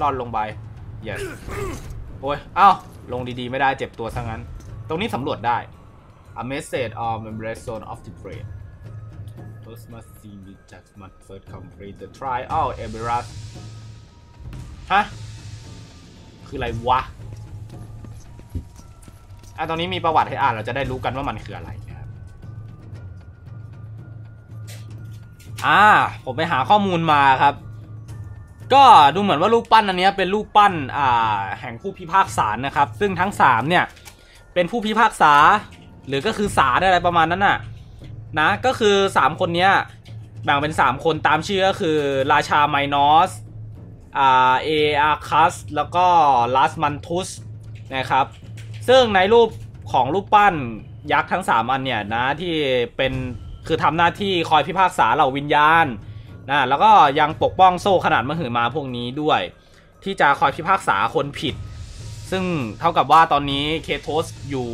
รอดลงไป yes โอ้ยเอ้าลงดีๆ ไม่ได้เจ็บตัวซะงั้น ตรงนี้สำรวจได้ a message on the zone of the brain first must see the judgment first complete the trial e b e r a s ฮะ คืออะไรวะ อะตรงนี้มีประวัติให้อ่าน เราจะได้รู้กันว่ามันคืออะไรนะครับ อ่า ผมไปหาข้อมูลมาครับ ก็ดูเหมือนว่ารูปปั้นอันนี้เป็นรูปปั้นอ่าแห่งผู้พิพากษานะครับ ซึ่งทั้งสามเนี่ยเป็นผู้พิพากษา หรือก็คือศาลอะไรประมาณนั้นน่ะนะก็คือสามคนเนี้ยแบ่งเป็นสามคนตามชื่อก็คือราชาไมนอสอ่าเออาคัสแล้วก็ลัสมันทุสนะครับซึ่งในรูปของรูปปั้นยักษ์ทั้ง 3 อันเนี่ยนะที่เป็นคือทำหน้าที่คอยพิพากษาเหล่าวิญญาณ นะแล้วก็ยังปกป้องโซ่ขนาดมหึมาพวกนี้ด้วย ที่จะคอยพิพากษาคนผิด ซึ่งเท่ากับว่าตอนนี้เคโทสอยู่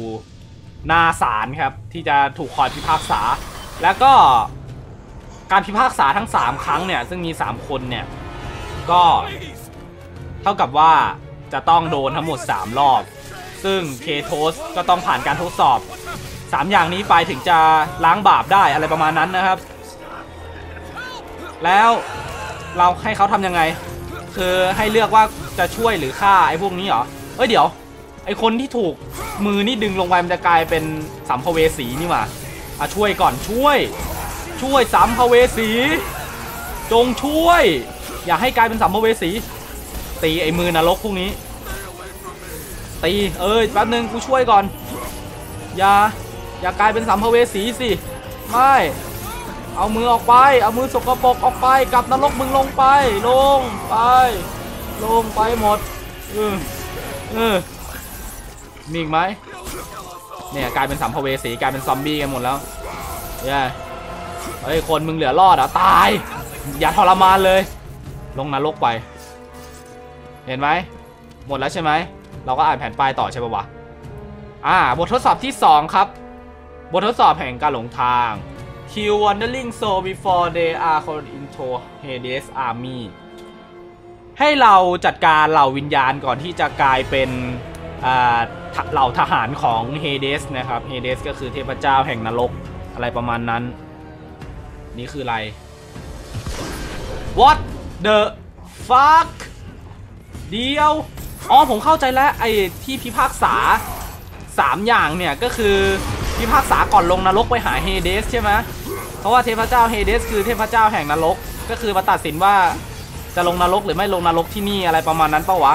หน้าศาลครับ ที่จะถูกคอยพิพากษา แล้วก็การพิพากษาทั้ง 3 ครั้งเนี่ย ซึ่งมี 3 คนเนี่ย ก็เท่ากับว่าจะต้องโดนทั้งหมด 3 รอบ ซึ่งเคโทสก็ต้องผ่านการทดสอบ 3 อย่างนี้ไปถึงจะล้างบาปได้อะไรประมาณนั้นนะครับ แล้วเราให้เขาทำยังไง คือให้เลือกว่าจะช่วยหรือฆ่าไอ้พวกนี้เหรอ เอ้ยเดี๋ยว ไอ้คนที่ถูกมือนี่ดึงลงไปมันจะกลายเป็นสัมภเวสีนี่หว่าอะช่วยก่อนช่วย ช่วยสัมภเวสี จงช่วย อย่าให้กลายเป็นสัมภเวสี ตีไอ้มือนรกพวกนี้ ตีเอ้ยแป๊บนึงกูช่วยก่อน อย่าอย่ากลายเป็นสัมภเวสีสิ ไม่ เอามือออกไป เอามือสกปรกออกไปกลับนรกมึงลงไป ลงไป ลงไปหมดเออเออมีอีกไหมเนี่ยกลายเป็นสัมภเวสีกลายเป็นซอมบี้กันหมดแล้วเย้เฮ้ยคนมึงเหลือรอดอะตาย อย่าทรมานเลย ลงนรกไป เห็นไหมหมดแล้วใช่ไหมเราก็อ่านแผนป้ายต่อใช่ปะวะอ่าบททดสอบที่ 2 ครับ บททดสอบแห่งการหลงทาง Kill wandering soul before they are called into Hades army ให้เราจัดการเหล่าวิญญาณก่อนที่จะกลายเป็นอ่าเหล่าทหารของเฮเดสนะครับ เฮเดสก็คือเทพเจ้าแห่งนรกอะไรประมาณนั้น นี่คืออะไร What the fuck เดียว อ๋อผมเข้าใจแล้วไอ้ที่พิพากษา 3 อย่างเนี่ยก็คือพิพากษาก่อนลงนรกไปหาเฮเดสใช่ไหม เพราะว่าเทพเจ้าเฮเดสคือเทพเจ้าแห่งนรก ก็คือมาตัดสินว่าจะลงนรกหรือไม่ลงนรกที่นี่อะไรประมาณนั้นปะวะ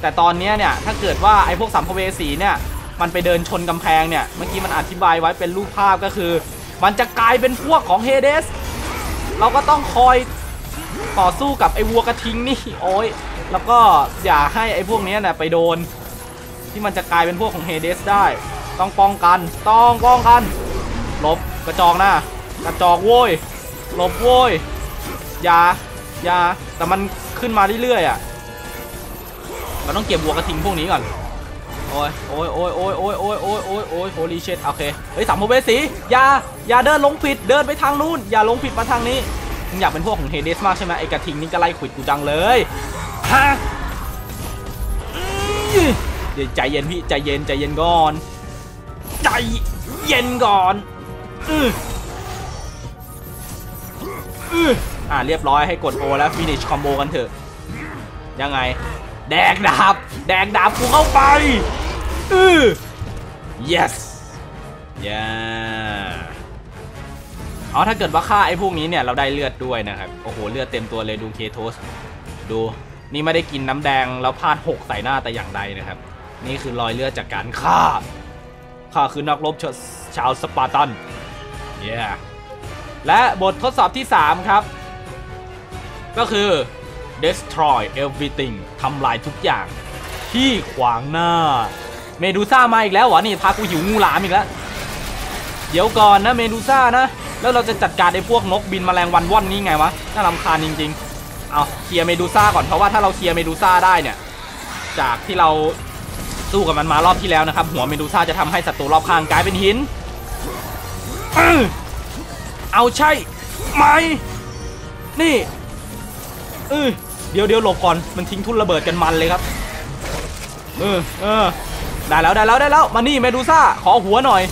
แต่ตอนนี้เนี่ยถ้าเกิดว่าไอ้พวกสัมภเวสีเนี่ยมันไปเดินชนกำแพงเนี่ยเมื่อกี้มันอธิบายไว้เป็นรูปภาพก็คือ มันจะกลายเป็นพวกของเฮเดส เราก็ต้องคอยต่อสู้กับไอ้วัวกระทิงนี่โอ้ยแล้วก็อย่าให้ไอ้พวกนี้เนี่ยไปโดน ที่มันจะกลายเป็นพวกของเฮเดสได้ ต้องป้องกันต้องป้องกันลบกระจอกหน้า กระจอกโว้ยหลบโว้ยยายาแต่มันขึ้นมาเรื่อยๆอะเราต้องเก็บวัวกระทิงพวกนี้ก่อนโอ้ยโอ้ยโอ้ยโอ้ยโอ้ยโอ้ยโอ้ยโอ้ยโอ้ยโฮลีเชตโอเคเฮ้ยสามภเวสีอย่าอย่าเดินลงผิดเดินไปทางนู้นอย่าลงผิดมาทางนี้มึงอยากเป็นพวกของเฮเดสมากใช่ไหมไอ้กระทิงนี่ก็ไล่ขวิดกูจังเลยฮะอื้อเดี๋ยวใจเย็นพี่ใจเย็นใจเย็นก่อนใจเย็นก่อนอือ อ่าเรียบร้อยให้กดโอแล้วฟินิชคอมโบกันเถอะ ยังไง แดกดาบ แดกดาบกูเข้าไปอือ yes yeah อ๋อถ้าเกิดว่าฆ่าไอ้พวกนี้เนี่ยเราได้เลือดด้วยนะครับ โอ้โห เลือดเต็มตัวเลยดูเคโทส ดู นี่ไม่ได้กินน้ำแดงแล้วพลาดหกใส่หน้าแต่อย่างใดนะครับ นี่คือรอยเลือดจากการฆ่าข้าคือนักรบชาวสปาร์ตัน yeah และบททดสอบที่ 3 ครับ ก็คือ destroy everything ทำลายทุกอย่าง ที่ขวางหน้า เมดูซ่ามาอีกแล้วเหรอนี่พากูหิวงูหลามอีกแล้ว เดี๋ยวก่อนนะเมดูซ่านะ แล้วเราจะจัดการไอ้พวกนกบินแมลงวันว่อนนี้ไงวะ น่ารำคาญจริง ๆ เอาเคลียร์เมดูซ่าก่อนเพราะว่าถ้าเราเคลียร์เมดูซ่าได้เนี่ย จากที่เราสู้กับมันมารอบที่แล้วนะครับ หัวเมดูซ่าจะทำให้ศัตรูรอบข้างกลายเป็นหิน เอาใช่ไหมนี่เออเดี๋ยวเดี๋ยวหลบก่อนมันทิ้งทุ่นระเบิดกันมันเลยครับเออเออได้แล้วได้แล้วได้แล้วมานี่เมดูซ่าขอหัวหน่อย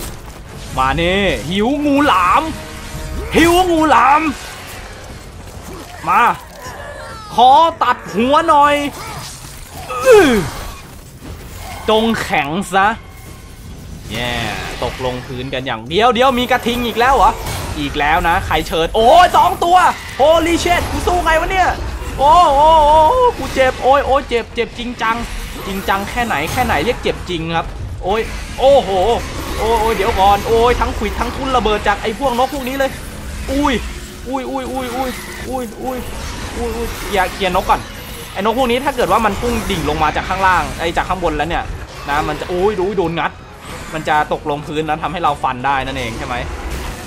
มานี่หิวงูหลาม หิวงูหลาม มา ขอตัดหัวหน่อยอื้อจงแข็งซะแย่ตกลงพื้นกันอย่างเดียวเดียวมีกระทิงอีกแล้วเหรอ อีกแล้วนะ ใครเชิญ โอ้ยสองตัวโฮลีเชตกูสู้ไงวะเนี่ย โอ้โอ้โอ้กูเจ็บ โอ้ยโอ้ยเจ็บเจ็บจริงจัง จริงจังแค่ไหนแค่ไหนเรียกเจ็บจริงครับ โอ้ย โอ้โห โอ้ยโอ้เดี๋ยวก่อน โอ้ยทั้งขวิดทั้งทุ่นระเบิดจากไอ้พวกนกพวกนี้เลย อุ้ย อุ้ยอุ้ยอุ้ยอุ้ยอุ้ยอุ้ยอุ้ยอุ้ยอย่าเคียร์นกก่อน ไอ้นกพวกนี้ถ้าเกิดว่ามันพุ่งดิ่งลงมาจากข้างล่าง ไอ้จากข้างบนแล้วเนี่ยนะ มันจะอุ้ยดูโดนงัด มันจะตกลงพื้นแล้วทำให้เราฟันได้นั่นเองใช่ไหม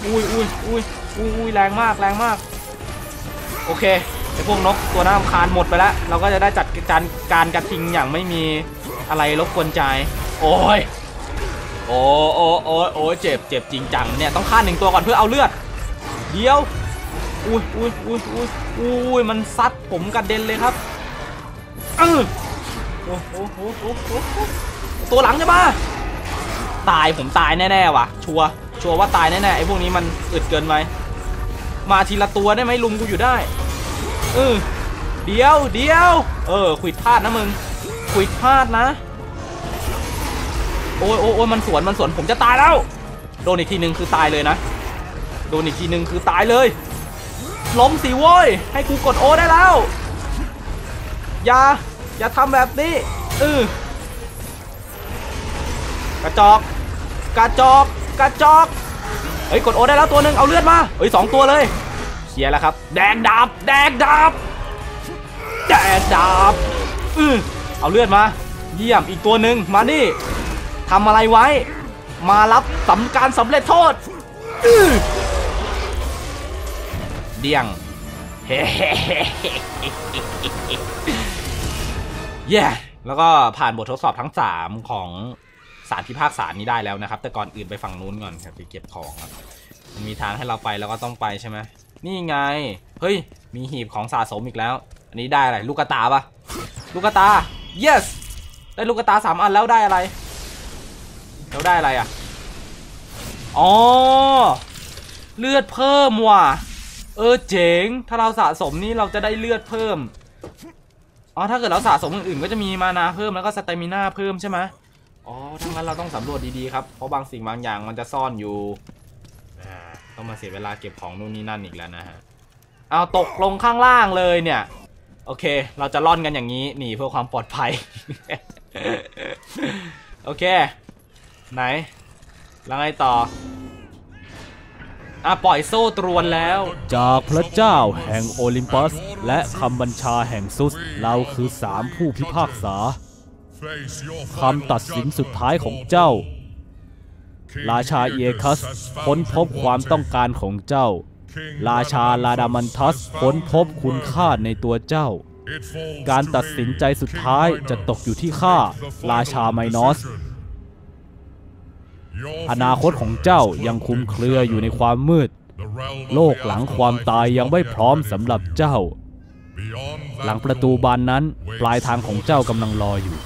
อุ้ยอุ้ยอุ้ยอุ้ยอุ้ยแรงมากแรงมาก โอเคไอพวกนกตัวน่ารำคาญหมดไปแล้วเราก็จะได้จัดการการกระทิงอย่างไม่มีอะไรรบกวนใจ โอ้ยโอ้โอ้โอ้โอ้เจ็บเจ็บจริงจังเนี่ยต้องฆ่าหนึ่งตัวก่อนเพื่อเอาเลือด เดี๋ยวอุ้ยอุ้ยอุ้ยอุ้ยอุ้ยมันซัดผมกระเด็นเลยครับเออโอ้โหโอ้โหโอ้โหตัวหลังจะมาตายผมตายแน่ๆว่ะ ชัวร์ ชัวร์ว่าตายแน่ๆไอ้พวกนี้มันอึดเกินไปมมาทีละตัวได้ไหมลุมกูอยู่ได้เออเดี๋ยวเดี๋ยวเออขวิดพลาดนะมึงขวิดพลาดนะโอ้ยโอ้ยอยมันสวนมันสวนผมจะตายแล้วโดนอีกทีหนึ่งคือตายเลยนะโดนอีกทีหนึ่งคือตายเลยล้มสิโว้ยให้กูกดโอได้แล้วอย่าอย่าทำแบบนี้เออกระจอกกระจอก กระจอกเฮ้ยกดโอได้แล้วตัวหนึ่งเอาเลือดมาเฮ้ยสองตัวเลยเคลียร์แล้วครับ แดงดาบแดงดาบแดงดาบอือเอาเลือดมา เยี่ยมอีกตัวหนึ่งมานี่ทำอะไรไว้ มารับสำการสำเร็จโทษเดี่ยงเฮ้เย้แล้วก็ผ่านบททดสอบทั้ง 3 ของ สารพิพากษานี้ได้แล้วนะครับ แต่ก่อนอื่นไปฝั่งนู้นก่อนครับไปเก็บของครับมันมีทางให้เราไปแล้วก็ต้องไปใช่ไหมนี่ไง เฮ้ย มีหีบของสะสมอีกแล้ว อันนี้ได้อะไร ลูกกระตาปะลูกกระตา yes ได้ลูกกระตาสามอันแล้วได้อะไร แล้วได้อะไรอะ อ๋อ เลือดเพิ่มว่ะ เออเจ๋ง ถ้าเราสะสมนี่เราจะได้เลือดเพิ่ม อ๋อ ถ้าเกิดเราสะสมอื่นๆก็จะมีมานาเพิ่มแล้วก็สเตมิน่าเพิ่มใช่ไหม อ๋อทั้างนั้นเราต้องสำรวจดีๆครับ เพราะบางสิ่งบางอย่างมันจะซ่อนอยู่ต้องมาเสียเวลาเก็บของนู่นนี่นั่นอีกแล้วนะฮะ เอาตกลงข้างล่างเลยเนี่ย โอเค เราจะล่อนกันอย่างนี้หนีเพื่อความปลอดภัย โอเค ไหน แล้วไงต่ออะปล่อยโซ่ตรวนแล้ว จากพระเจ้าแห่งโอลิมปัส และคำบัญชาแห่งซุส เราคือสามผู้พิพากษา คำตัดสินสุดท้ายของเจ้า ราชาเอคัสค้นพบความต้องการของเจ้า ราชาลาดามันทัสค้นพบคุณค่าในตัวเจ้า การตัดสินใจสุดท้ายจะตกอยู่ที่ข้าราชาไมนอส อนาคตของเจ้ายังคุมเครืออยู่ในความมืด โลกหลังความตายยังไม่พร้อมสำหรับเจ้า หลังประตูบานนั้นปลายทางของเจ้ากำลังรออยู่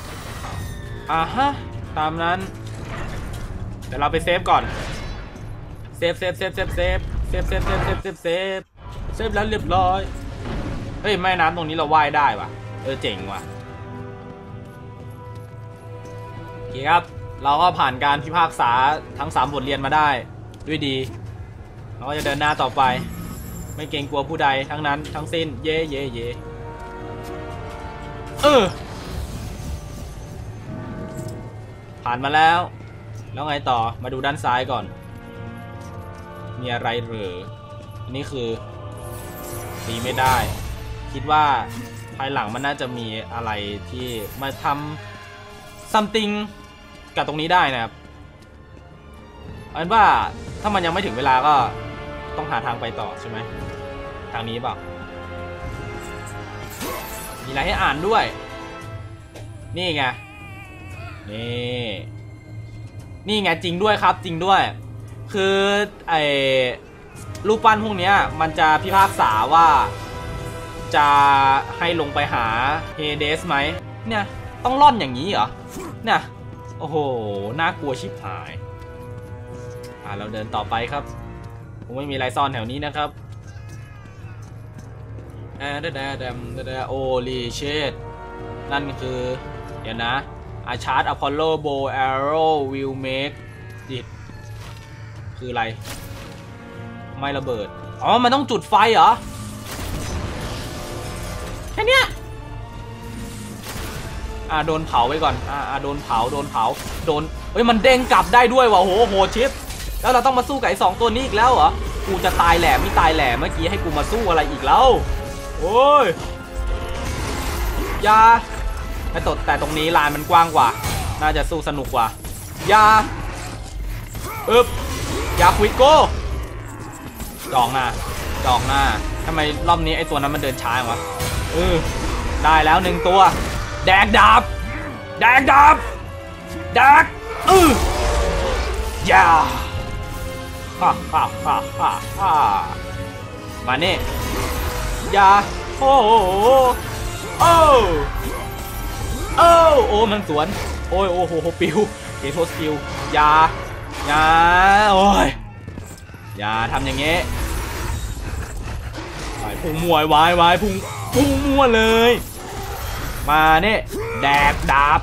อ่าฮะ ตามนั้น เดี๋ยวเราไปเซฟก่อน เซฟเซฟเซฟเซฟเซฟเซฟเซฟเซฟเซฟเซฟเซฟเซฟแล้วเรียบร้อย เฮ้ยแม่น้ำตรงนี้เราว่ายได้ว่ะ เออเจ๋งว่ะโอเคครับ เราก็ผ่านการพิพากษาทั้ง 3 บทเรียนมาได้ ด้วยดี เราก็จะเดินหน้าต่อไป ไม่เกรงกลัวผู้ใดทั้งนั้นทั้งสิ้น เย่เย่เย่เออ ผ่านมาแล้ว แล้วไงต่อมาดูด้านซ้ายก่อน มีอะไรหรืออันนี่คือตีไม่ได้ คิดว่าภายหลังมันน่าจะมีอะไรที่มาทำ something กับตรงนี้ได้นะครับเอานว่าถ้ามันยังไม่ถึงเวลาก็ต้องหาทางไปต่อใช่ไหมทางนี้เปล่ามีอะไรให้อ่านด้วย นี่ไง นี่ นี่ไงจริงด้วยครับจริงด้วย คือไอ้รูปปั้นพวกเนี้ยมันจะพิพากษาว่า จะให้ลงไปหาเฮเดสไหมเนี่ย ต้องล่อนอย่างนี้เหรอเนี่ยโอ้โห น่ากลัวชิบหาย อ่าเราเดินต่อไปครับคงไม่มีอะไรซ่อนแถวนี้นะครับแอดแดดมแดโอลีเชดนั่นคือ เดี๋ยวนะ อาชาร์ดอพอลโลโบแอโรวิลเมกดิดคืออะไร ไม่ระเบิด อ๋อ มันต้องจุดไฟเหรอ แค่เนี้ยอ่าโดนเผาไปก่อน อ่าอาโดนเผา โดนเผา โดน เฮ้ย มันเด้งกลับได้ด้วยว่ะโหโหชิป แล้วเราต้องมาสู้กับไอ้สองตัวนี้อีกแล้วเหรอ กูจะตายแหล่ไม่ตายแหล่เมื่อกี้ให้กูมาสู้อะไรอีกแล้ว โอ้ย อยา แต่ตดแต่ตรงนี้ลานมันกว้างกว่า น่าจะสู้สนุกกว่ายาอึบยาควิกโก้จองหน้าจองหน้าทำไมรอบนี้ไอ้ตัวนั้นมันเดินช้าวะเออได้แล้วหนึ่งตัว แดกดาบ แดกดาบแดกเออยาฮ่าฮ่าฮ่าฮ่าฮ่ามาเนี่อยาโอ้โอ้ โอ้โอ้มันสวน โอ้ยโอ้โหโหปิวเกโทสปิวยายาโอ้ยอย่าทำอย่างเงี้ยไปพุ่งมวยวายวายพุ่งพุ่งมั่วเลย มาเนี่ยแดกดาบ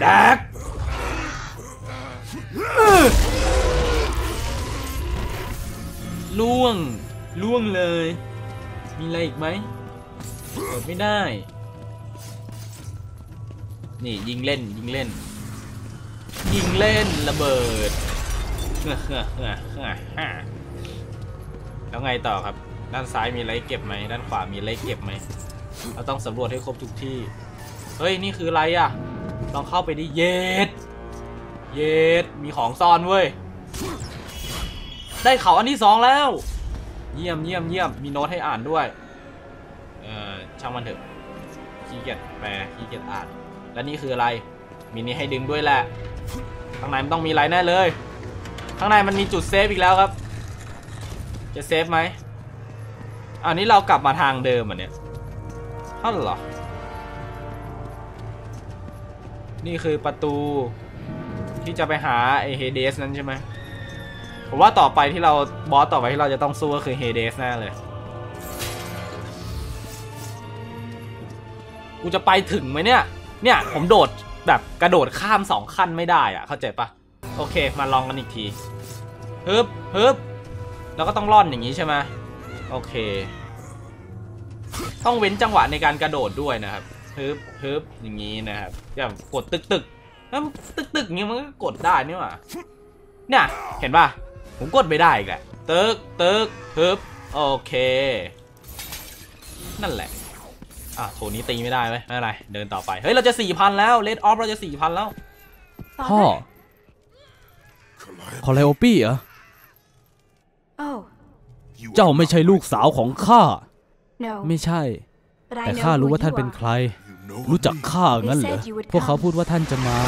แดกล่วงล่วงเลย มีอะไรอีกไหมเปิดไม่ได้ นี่ยิงเล่นยิงเล่น ยิงเล่นระเบิดแล้วไงต่อครับ ด้านซ้ายมีอะไรเก็บไหมด้านขวามีอะไรเก็บไหมเราต้องสำรวจให้ครบทุกที่ เฮ้ย นี่คืออะไรอะ ลองเข้าไปดิ เยดเยดมีของซ่อนเว้ย ได้เขาอันที่สองแล้ว เยี่ยมเยี่ยมเยี่ยม มีโน้ตให้อ่านด้วย เอ่อ ช่างมันเถอะขี้เกียจแปลขี้เกียจอ่าน และนี่คืออะไร มีนี้ให้ดึงด้วยแหละ ข้างในมันต้องมีอะไรแน่เลย ข้างในมันมีจุดเซฟอีกแล้วครับ จะเซฟไหมอันนี้เรากลับมาทางเดิมอะเนี่ยฮั่นเหรอนี่คือประตูที่จะไปหาไอเฮเดสนั้นใช่ไหมผมว่าต่อไปที่เราบอสต่อไปที่เราจะต้องสู้ก็คือเฮเดสแน่เลย กูจะไปถึงไหมเนี่ย เนี่ยผมโดดแบบกระโดดข้ามสองขั้นไม่ได้อะเข้าใจปะโอเคมาลองกันอีกทีฮึบฮึบแล้วก็ต้องล่อนอย่างนี้ใช่ไหมโอเค ต้องเว้นจังหวะในการกระโดดด้วยนะครับฮึบฮึบอย่างนี้นะครับอย่างกดตึกตึกแล้วตึกตึกอย่างนี้มันก็กดได้นี่หว่าเนี่ยเห็นป่ะผมกดไม่ได้อีกแหละตึกตึกฮึบโอเค นั่นแหละ อะโถนี้ตีไม่ได้ไหมไม่เป็นไรเดินต่อไปเฮ้ยเราจะสี่พันแล้วเลดออฟเราจะสี่พันแล้วพ่อคอไลโอปี้เหรอ Oh, เจ้าไม่ใช่ลูกสาวของข้า no. ไม่ใช่ But I แต่ know ข้ารู้ who ว่าท่าน you เป็น are. ใคร รู้จักข้างั้นเหรอ They said you would พวกเขา come. พูดว่าท่านจะมา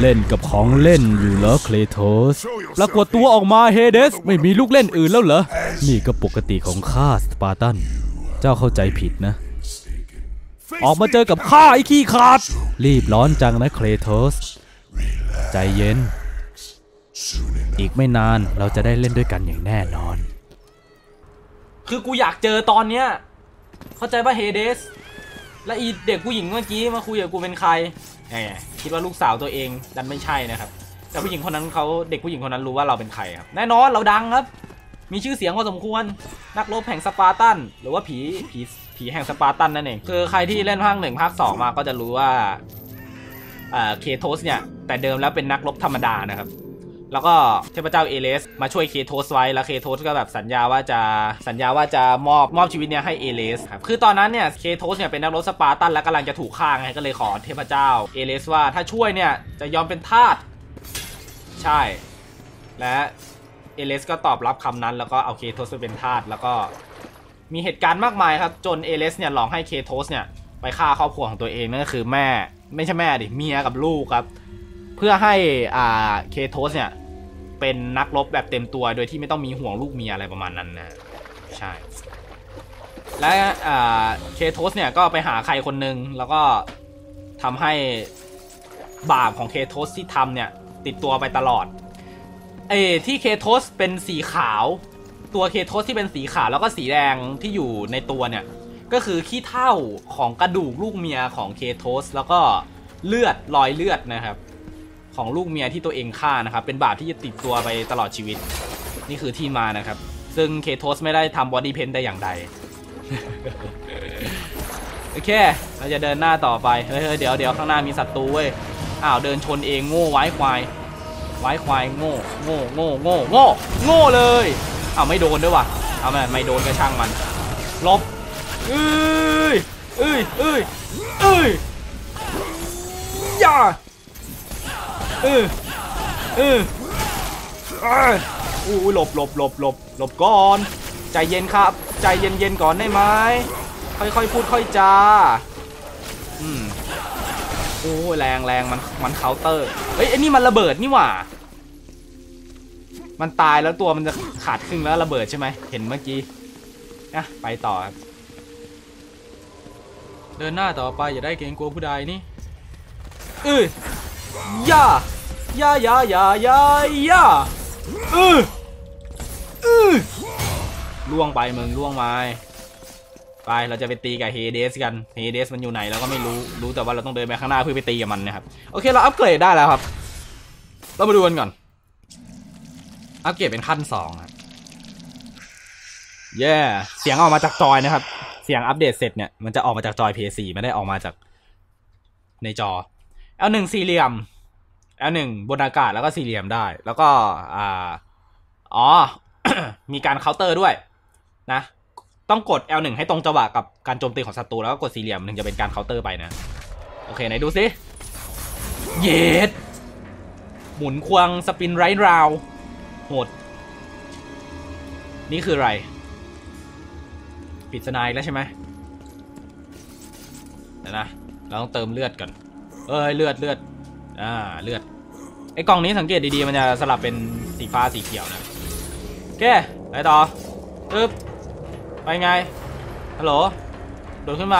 เล่นกับของเล่นอยู่เหรอเคลโทสปรากฏตัวออกมาเฮเดส ไม่มีลูกเล่นอื่นแล้วเหรอนี่ก็ปกติของข้าสปาร์ตัน เจ้าเข้าใจผิดนะ ออกมาเจอกับข้าไอ้ขี้ขาด รีบร้อนจังนะเคลโทสใจเย็น อีกไม่นานเราจะได้เล่นด้วยกันอย่างแน่นอน คือกูอยากเจอตอนเนี้ย เข้าใจป่ะเฮเดส และอีเด็กผู้หญิงเมื่อกี้มาคุยกับกูเป็นใครแหมคิดว่าลูกสาวตัวเองดันไม่ใช่นะครับ แต่ผู้หญิงคนนั้นเขาเด็กผู้หญิงคนนั้นรู้ว่าเราเป็นใครครับ แน่นอนเราดังครับ มีชื่อเสียงพอสมควร นักรบแห่งสปาร์ตัน หรือว่าผีผี ผีแห่งสปาร์ตันนั่นเองคือใครที่เล่นภาคหนึ่งภาคสองมาก็จะรู้ว่าเอ่อเคโทสเนี่ย แต่เดิมแล้วเป็นนักรบธรรมดานะครับ แล้วก็เทพเจ้าเอเลสมาช่วยเคโทสไว้ แล้วเคโทสก็แบบสัญญาว่าจะสัญญาว่าจะมอบมอบชีวิตเนี่ยให้เอเลสครับคือตอนนั้นเนี่ยเคโทสเนี่ยเป็นนักรบสปาร์ตันและกำลังจะถูกฆ่าไงก็เลยขอเทพเจ้าเอเลสว่าถ้าช่วยเนี่ยจะยอมเป็นทาสใช่ และเอเลสก็ตอบรับคำนั้น แล้วก็เอาเคโทสไปเป็นทาสแล้วก็ มีเหตุการณ์มากมายครับ จนเอเลสเนี่ยหลอกให้เคโทสเนี่ยไปฆ่าครอบครัวของตัวเองนั่นก็คือแม่ไม่ใช่แม่ดิเมียกับลูกครับ เพื่อให้อ่าเคโทสเนี่ยเป็นนักรบแบบเต็มตัวโดยที่ไม่ต้องมีห่วงลูกเมียอะไรประมาณนั้นนะใช่ และอ่าเคโทสเนี่ยก็ไปหาใครคนหนึ่งแล้วก็ทำให้บาปของเคโทสที่ทำเนี่ยติดตัวไปตลอดเออที่เคโทสเป็นสีขาว ตัวเคโทสที่เป็นสีขาวแล้วก็สีแดงที่อยู่ในตัวเนี่ย ก็คือขี้เท่าของกระดูกลูกเมียของเคโทสแล้วก็เลือดรอยเลือดนะครับ ของลูกเมียที่ตัวเองฆ่านะครับ เป็นบาปที่จะติดตัวไปตลอดชีวิต นี่คือที่มานะครับ ซึ่งเคโทสไม่ได้ทำบอดี้เพนแต่อย่างใดโอเค เราจะเดินหน้าต่อไป เฮ้ยเฮ้ยเดี๋ยวเดี๋ยวข้างหน้ามีศัตรูเว้ย อ้าว เดินชนเองโง่ไว้ควาย ไว้ควายโง่ โง่ โง่ โง่ โง่ โง่เลย อ้าวไม่โดนด้วยว่ะเอาไม่ไม่โดนก็ช่างมันลบเอ้ยเอ้ยเอ้ยเอ้ยอย่าเออเอออ้ายอู้หลบหลบหลบหลบหลบก่อน ใจเย็นครับ ใจเย็นเย็นๆก่อนได้ไหมค่อยๆพูดค่อยจาอืมโอ้ยแรงแรงมันมันเคาน์เตอร์เฮ้ยไอ้นี่มันระเบิดนี่หว่า มันตายแล้วตัวมันจะขาดครึ่งแล้วระเบิดใช่ไหมเห็นเมื่อกี้นะไปต่อครับเดินหน้าต่อไปอย่าได้เกรงกลัวผู้ใดนี่เอ้ยย่าย่าย่าย่าย่าย่าเออเออล่วงไปมึงล่วงไปไปเราจะไปตีกับเฮเดสกันเฮเดสมันอยู่ไหนเราก็ไม่รู้รู้แต่ว่าเราต้องเดินไปข้างหน้าเพื่อไปตีกับมันนะครับโอเคเราอัปเกรดได้แล้วครับเรามาดูกันก่อน อัปเกรดเป็นขั้นสองครับเย่เสียงออกมาจากจอยนะครับ เสียงอัปเดตเสร็จเนี่ยมันจะออกมาจากจอย PS4 ไม่ได้ออกมาจากในจอ L1 สี่เหลี่ยม L1 บนอากาศแล้วก็สี่เหลี่ยมได้ แล้วก็อ่าอ๋อ มีการเคาน์เตอร์ด้วย นะ ต้องกด L1 ให้ตรงจังหวะกับการโจมตีของศัตรูแล้วก็กดสี่เหลี่ยมถึงจะเป็นการเคาน์เตอร์ไปนะ โอเคไหนดูสิเย็ดหมุนควงสปินไรท์ราว โหด นี่คืออะไร ปิดสนายแล้วใช่ไหมเดี๋ยวนะ เราต้องเติมเลือดก่อนเอ้ยเลือดเลือด อ่าเลือด ไอ้กล่องนี้สังเกตดีๆ มันจะสลับเป็นสีฟ้าสีเขียวนะโอเคไปต่ออึ๊บ ไปไง ฮัลโหล โดดขึ้นไป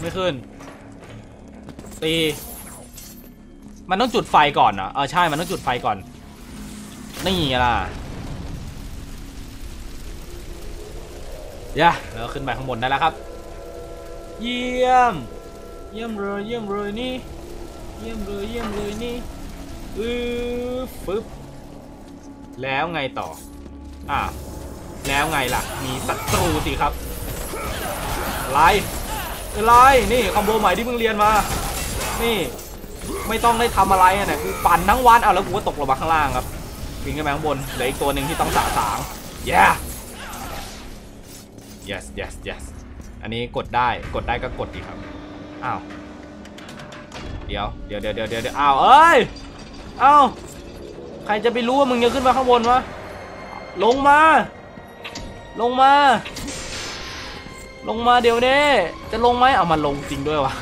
ไม่ขึ้น ตี มันต้องจุดไฟก่อนนะเออใช่ มันต้องจุดไฟก่อน นี่ล่ะย่าแล้วขึ้นไปข้างบนได้แล้วครับ เยี่ยม เยี่ยมเลยเยี่ยมเลยนี่ เยี่ยมเลยเยี่ยมเลยนี่อือฟึบแล้วไงต่อ อ่า แล้วไงล่ะ มีศัตรูสิครับไรอะไรนี่คอมโบใหม่ที่เพิ่งเรียนมา นี่ ไม่ต้องได้ทำอะไรอะเนี่ยคือปั่นทั้งวัน เอาแล้วกูก็ตกลงมาข้างล่างครับ วิ่งขึ้นไปข้างบนเหลืออีกตัวหนึ่งที่ต้องสะสาง yeah yes yes yes อันนี้กดได้กดได้ก็กดดีครับ อ้าว เดี๋ยวเดี๋ยวเดี๋ยวเดี๋ยวเดี๋ยวอ้าวเอ้ยอ้าวใครจะไปรู้ว่ามึงจะขึ้นมาข้างบนวะ ลงมา ลงมา ลงมาเดี๋ยวนี้ จะลงไหมเอามาลงจริงด้วยวะ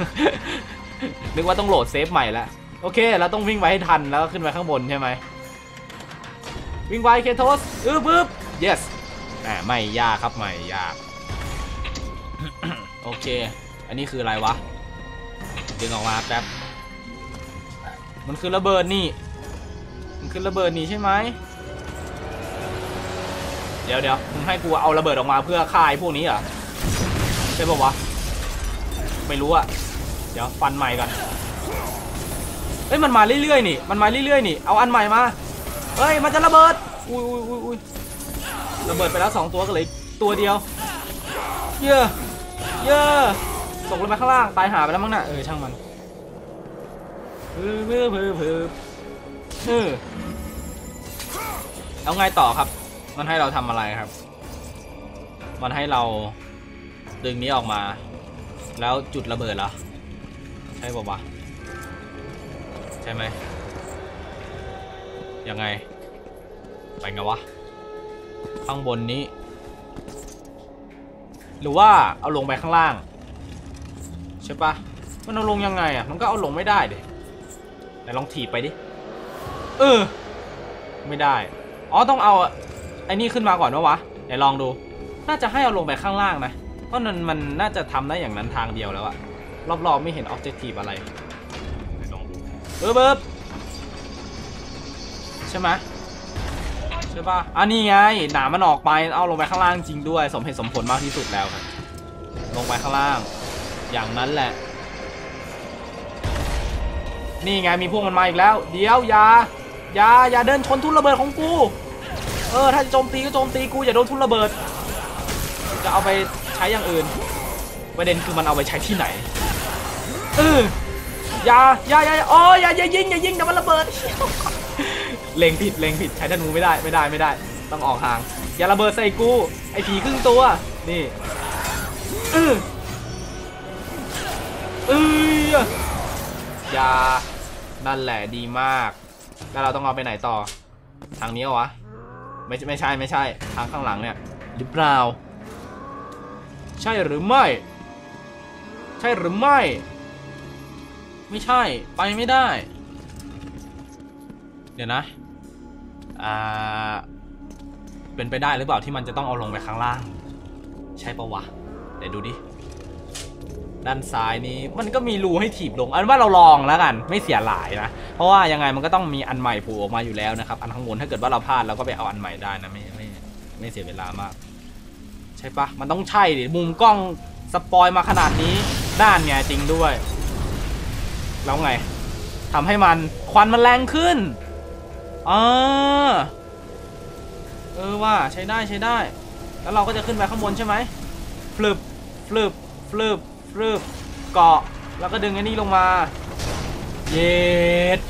นึกว่าต้องโหลดเซฟใหม่แล้ว โอเค เราต้องวิ่งไปให้ทันแล้วก็ขึ้นไปข้างบนใช่ไหม วิ่งไวเคโทสอึ๊บอึ๊บ yes อ่าไม่ยากครับไม่ยาก โอเค อันนี้คืออะไรวะ ดึงออกมาแป๊บ มันคือระเบิดนี่ มันคือระเบิดนี่ใช่ไหม เดี๋ยวเดี๋ยวมึงให้กูเอาระเบิดออกมาเพื่อฆ่าไอ้พวกนี้เหรอ ใช่ปะวะ ไม่รู้อะเดี๋ยวฟันใหม่ก่อนเฮ้ยมันมาเรื่อยๆนี่ มันมาเรื่อยๆนี่ เอาอันใหม่มาเฮ้ยมันจะระเบิด อุ้ยอุ้ยอุ้ยอุ้ยระเบิดไปแล้วสองตัวก็เหลยตัวเดียว เยอะเยอะตกลงไปข้างล่าง ตายหาไปแล้วมั้งน่ะ เออ ช่างมันเพื่อเพื่อเพื่อเพื่อเออเอาไงต่อครับ มันให้เราทำอะไรครับ มันให้เราดึงนี้ออกมา แล้วจุดระเบิดเหรอ ใช่ป่าวะใช่ไหมยังไง ไปไงวะ ข้างบนนี้ หรือว่าเอาลงไปข้างล่าง ใช่ปะมันเอาลงยังไงอะ มันก็เอาลงไม่ได้เด็ไหนลองถีบไปดิ เออ ไม่ได้ อ๋อต้องเอาไอ้นี่ขึ้นมาก่อนวะวะ ไหนลองดู น่าจะให้เอาลงไปข้างล่างนะ เพราะมันมันน่าจะทำได้อย่างนั้นทางเดียวแล้วอะรอบๆไม่เห็นออบเจกตีฟอะไรลองดูเบิบเบิบใช่ไหม ใช่ปะอะนี่ไงหนามมันออกไปเอาลงไปข้างล่างจริงด้วย สมเหตุสมผลมากที่สุดแล้วครับลงไปข้างล่าง อย่างนั้นแหละ นี่ไงมีพวกมันมาอีกแล้ว เดี๋ยวอย่าอย่าอย่าเดินชนทุนระเบิดของกูเออถ้าจะโจมตีก็โจมตีกูอย่าโดนทุนระเบิด จะเอาไปใช้อย่างอื่น ประเด็นคือมันเอาไปใช้ที่ไหนเอออย่าอย่าอย่าอย่าโอ้ยอย่าอย่ายิงอย่ายิงเดี๋ยวมันระเบิด เล็งผิดเล็งผิดใช้ธนูไม่ได้ไม่ได้ไม่ได้ ต้องออกห่าง อย่าระเบิดใส่กู ไอ้ผีครึ่งตัว นี่เออเอออย่านั่นแหละดีมาก แล้วเราต้องเอาไปไหนต่อ ทางนี้เหรอวะ ไม่ไม่ใช่ไม่ใช่ ทางข้างหลังเนี่ย หรือเปล่า ใช่หรือไม่ ใช่หรือไม่ ไม่ใช่ ไปไม่ได้ เดี๋ยวนะ อ่า เป็นไปได้หรือเปล่าที่มันจะต้องเอาลงไปข้างล่าง ใช่ปะวะเดี๋ยวดูดิ ด้านซ้ายนี้มันก็มีรูให้ถีบลง อันว่าเราลองแล้วกัน ไม่เสียหลายนะ เพราะว่ายังไงมันก็ต้องมีอันใหม่ผล่ออกมาอยู่แล้วนะครับ อันข้างบนถ้าเกิดว่าเราพลาดเราก็ไปเอาอันใหม่ได้นะไม่ไม่ไม่เสียเวลามาก ใช่ปะมันต้องใช่ดิมุมกล้องสปอยมาขนาดนี้ด้านไงจริงด้วย แล้วไงทำให้มันควันมันแรงขึ้น อ่าเออว่าใช้ได้ใช้ได้ แล้วเราก็จะขึ้นไปข้างบนใช่ไหมฟลึบฟลึบฟลึบฟลึบเกาะ แล้วก็ดึงไอ้นี่ลงมา เย็ด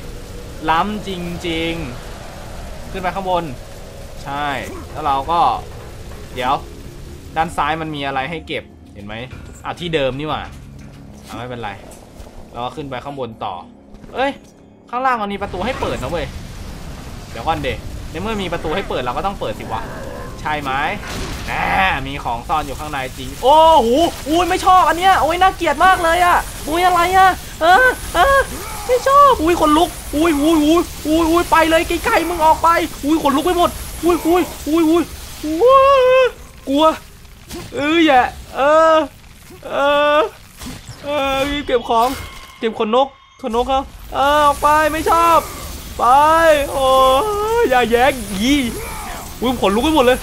ล้ำจริง ๆ ขึ้นไปข้างบน ใช่ แล้วเราก็ เดี๋ยว ด้านซ้ายมันมีอะไรให้เก็บ เห็นไหมอะที่เดิมนี่หว่าไม่เป็นไร เราก็ขึ้นไปข้างบนต่อ เอ้ย ข้างล่างมันมีประตูให้เปิดนะเว้ย เดี๋ยวก่อนเดในเมื่อมีประตูให้เปิดเราก็ต้องเปิดสิวะ ใช่ไหมแหมมีของซ่อนอยู่ข้างในจริง โอ้โหอุ้ยไม่ชอบอันเนี้ยโอ้ยน่าเกลียดมากเลยอะอุ้ยอะไรอะเออเออไม่ชอบอุ้ยคนลุกอุ้ยอุ้ยอุ้ยอุ้ยอุ้ยไปเลยไกลๆมึงออกไป อุ้ยคนลุกไปหมดอุ้ยอุ้ยอุ้ยอุ้ยอุ้ยกลัวเอออย่าเออเออเออเก็บของเก็บขนนกขนนกเขาเออออกไปไม่ชอบ ไปโอ้ยอย่าแย้งยีอุ้ยขนลุกไปหมดเลย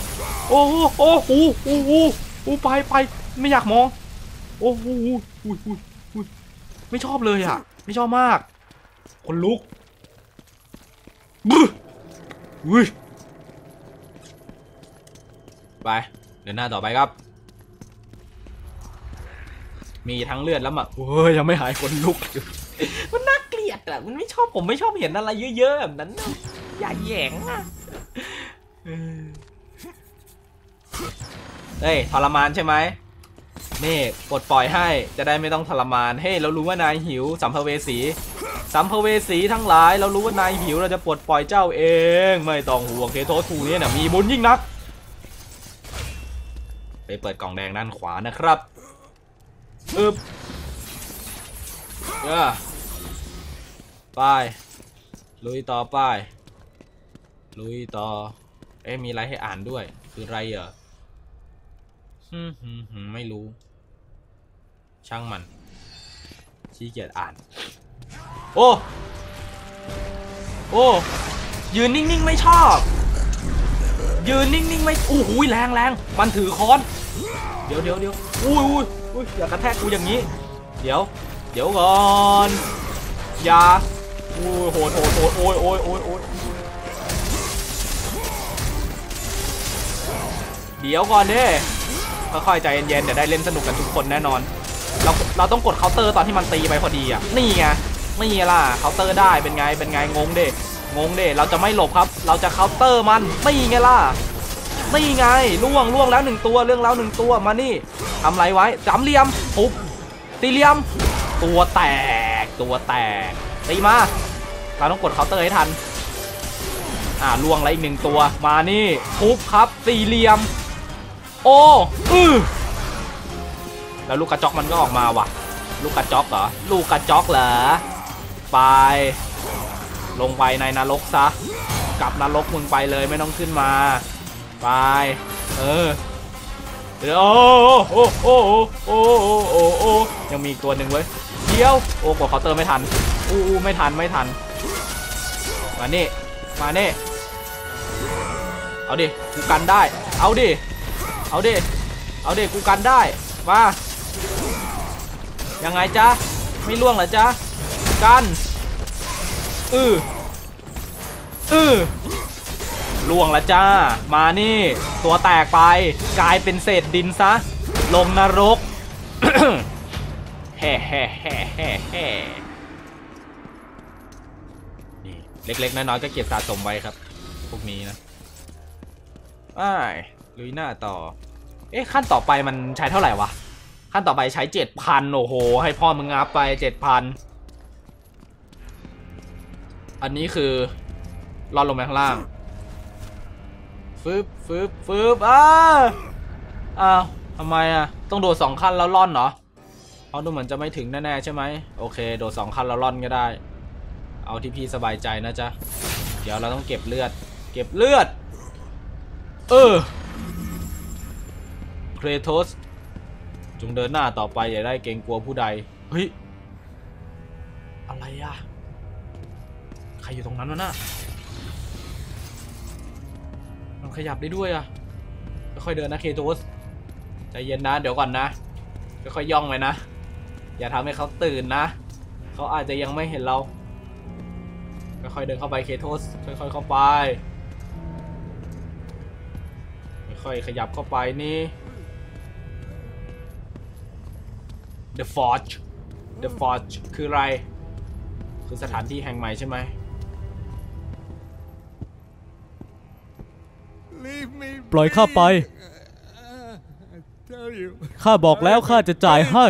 โอ้โหโอ้โหโอ้โหโอ้ไปไปไม่อยากมอง โอ้โหอุ้ยอุ้ยอุ้ยไม่ชอบเลยอะ ไม่ชอบมากขนลุกบึ้อุ้ยไปเดินหน้าต่อไปครับ มีทั้งเลือดแล้วมาโอ้ยยังไม่หายคนลุกอยู่มันน่าเกลี ยดอะมันไม่ชอบผมไม่ชอบเห็นอะไรเยอะๆแบบนั้นนะอย่าแยงอะเออเฮ้ยทรมานใช่ไหมนี่ปลดปล่อยให้จะได้ไม่ต้องทรมานเฮ้ยเรารู้ว่านายหิวสัมภเวสีสัมภเวสีทั้งหลาย เรารู้ว่านายหิวเราจะปลดปล่อยเจ้าเอง ไม่ต้องห่วงเคโททูเนี่ยนะมีบุญยิ่งนัก ไปเปิดกล่องแดงด้านขวานะครับอึบเออ ไป ลุยต่อไป ลุยต่อ เอ๊ะมีอะไรให้อ่านด้วย คืออะไรเหรอฮึมฮึฮึมไม่รู้ ช่างมันขี้เกียจอ่าน โอ้ โอ้ ยืนนิ่งๆไม่ชอบ ยืนนิ่งๆไม่โอ้โหแรงแรงมันถือค้อน เดี๋ยวเดี๋ยวเดี๋ยวอุ้ยอุ้ยอุ้ยอย่ากระแทกกูอย่างนี้ เดี๋ยว เดี๋ยวก่อน อย่า โอ้ยโหดโหดโหดโอ้ยโอ้ยโอ้ยโอ้ยเดี๋ยวก่อนเด้ค่อยๆใจเย็นๆเดี๋ยวได้เล่นสนุกกันทุกคนแน่นอน เราเราต้องกดเคาน์เตอร์ตอนที่มันตีไปพอดีอะ นี่ไงนี่ไงล่ะเคาน์เตอร์ได้เป็นไงเป็นไงงงเด้งงเด้เราจะไม่หลบครับ เราจะเคาน์เตอร์มันนี่ไงล่ะนี่ไงล่วงล่วงแล้วหนึ่งตัวเรื่องแล้วหนึ่งตัวมานี่ทำไรไว้จำเหลี่ยมทุบตีเหลี่ยม ตัวแตกตัวแตก ตีมา เราต้องกดเคาน์เตอร์ให้ทัน อ่าล่วงแล้วอีกหนึ่งตัว มานี่ทุบครับ สี่เหลี่ยม โอ้อือแล้วลูกกระจอกมันก็ออกมาว่ะ ลูกกระจอกเหรอ ลูกกระจอกเหรอ ไป ลงไปในนรกซะ กลับนรกมึงไปเลยไม่ต้องขึ้นมา ไป เออเดี๋ยวโอ้โอ้โอ้โอ้โอ้โอ้ยังมีอีกตัวหนึ่งเว้ย ดียว โอ้กดเคาน์เตอร์ไม่ทัน อู้อู้ไม่ทันไม่ทัน มานี่ มานี่ เอาดิ กูกันได้ เอาดิ เอาดิ เอาดิ กูกันได้ มา ยังไงจ๊ะ ไม่ล่วงเหรอจ๊ะ กัน อืออือล่วงละจ้า มานี่ ตัวแตกไป กลายเป็นเศษดินซะ ลงนรก แฮ่แฮ่แฮ่แฮ่แฮ่นี่เล็กๆ น้อยๆก็เก็บสะสมไว้ครับ พวกนี้นะอ้ายลุยหน้าต่อ เอ๊ะ ขั้นต่อไปมันใช้เท่าไหร่วะ ขั้นต่อไปใช้เจ็ดพันโอ้โห ให้พ่อมึงงับไปเจ็ดพันอันนี้คือรอดลงไปข้างล่างฟึบฟึบฟึบอ้าอ้าวทำไมอะ ต้องโดดสองขั้นแล้วล่อนเหรอ เอาดูเหมือนจะไม่ถึงแน่ๆใช่ไหมโอเค โดดสองขั้นแล้วล่อนก็ได้ เอาที่พี่สบายใจนะจ๊ะ เดี๋ยวเราต้องเก็บเลือด เก็บเลือด เออเครโทสจงเดินหน้าต่อไปอย่าได้เกรงกลัวผู้ใด เฮ้ย อะไรอะใครอยู่ตรงนั้นวะน่ะมันขยับได้ด้วยอะค่อยๆเดินนะเคโทสใจเย็นนะ เดี๋ยวก่อนนะค่อยๆย่องไปนะ อย่าทำให้เขาตื่นนะ เขาอาจจะยังไม่เห็นเรา ค่อยๆเดินเข้าไปเคโทสค่อยๆเข้าไป ค่อยๆขยับเข้าไปนี่ The Forge The Forge คืออะไร คือสถานที่แห่งใหม่ใช่ไหม ปล่อยข้าไป ข้าบอกแล้วข้าจะจ่ายให้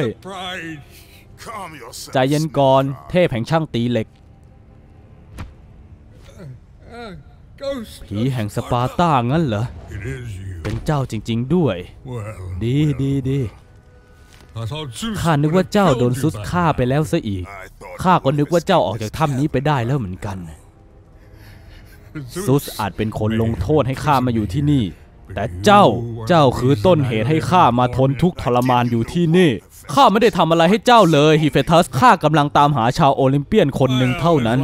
ใจเย็นก่อนเทพแห่งช่างตีเหล็ก ผีแห่งสปาร์ตางั้นเหรอ เป็นเจ้าจริง ๆด้วย ดีดีดีข้านึกว่าเจ้าโดนซุสฆ่าไปแล้วซะอีก ข้าก็นึกว่าเจ้าออกจากถ้ำนี้ไปได้แล้วเหมือนกัน ซุสอาจเป็นคนลงโทษให้ข้ามาอยู่ที่นี่ แต่เจ้า เจ้าคือต้นเหตุให้ข้ามาทนทุกข์ทรมานอยู่ที่นี่ ข้าไม่ได้ทำอะไรให้เจ้าเลยฮิเฟทัสข้ากำลังตามหาชาวโอลิมเปียนคนหนึ่งเท่านั้น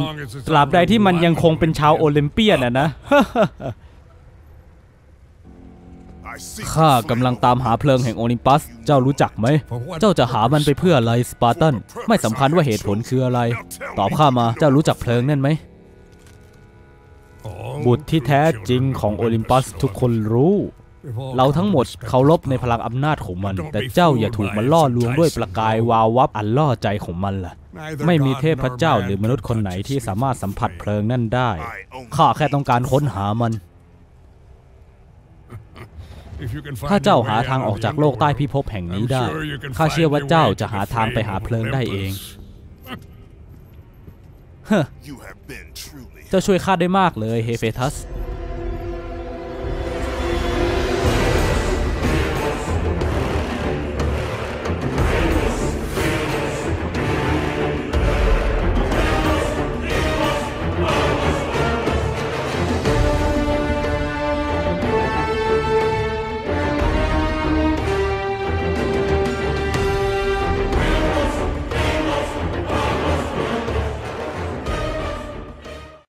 ตราบใดที่มันยังคงเป็นชาวโอลิมเปียนอะนะข้ากำลังตามหาเพลิงแห่งโอลิมปัส เจ้ารู้จักไหม เจ้าจะหามันไปเพื่ออะไรสปาร์ตัน ไม่สำคัญว่าเหตุผลคืออะไร ตอบข้ามา เจ้ารู้จักเพลิงนั่นไหม บุตรที่แท้จริงของโอลิมปัสทุกคนรู้ เราทั้งหมดเคารพในพลังอำนาจของมัน แต่เจ้าอย่าถูกมันล่อลวงด้วยประกายวาววับอันล่อใจของมันล่ะ ไม่มีเทพเจ้าหรือมนุษย์คนไหนที่สามารถสัมผัสเพลิงนั่นได้ ข้าแค่ต้องการค้นหามัน ถ้าเจ้าหาทางออกจากโลกใต้พิภพแห่งนี้ได้ ข้าเชื่อว่าเจ้าจะหาทางไปหาเพลิงได้เองเฮ้อเจ้าช่วยข้าได้มากเลยเฮเฟทัส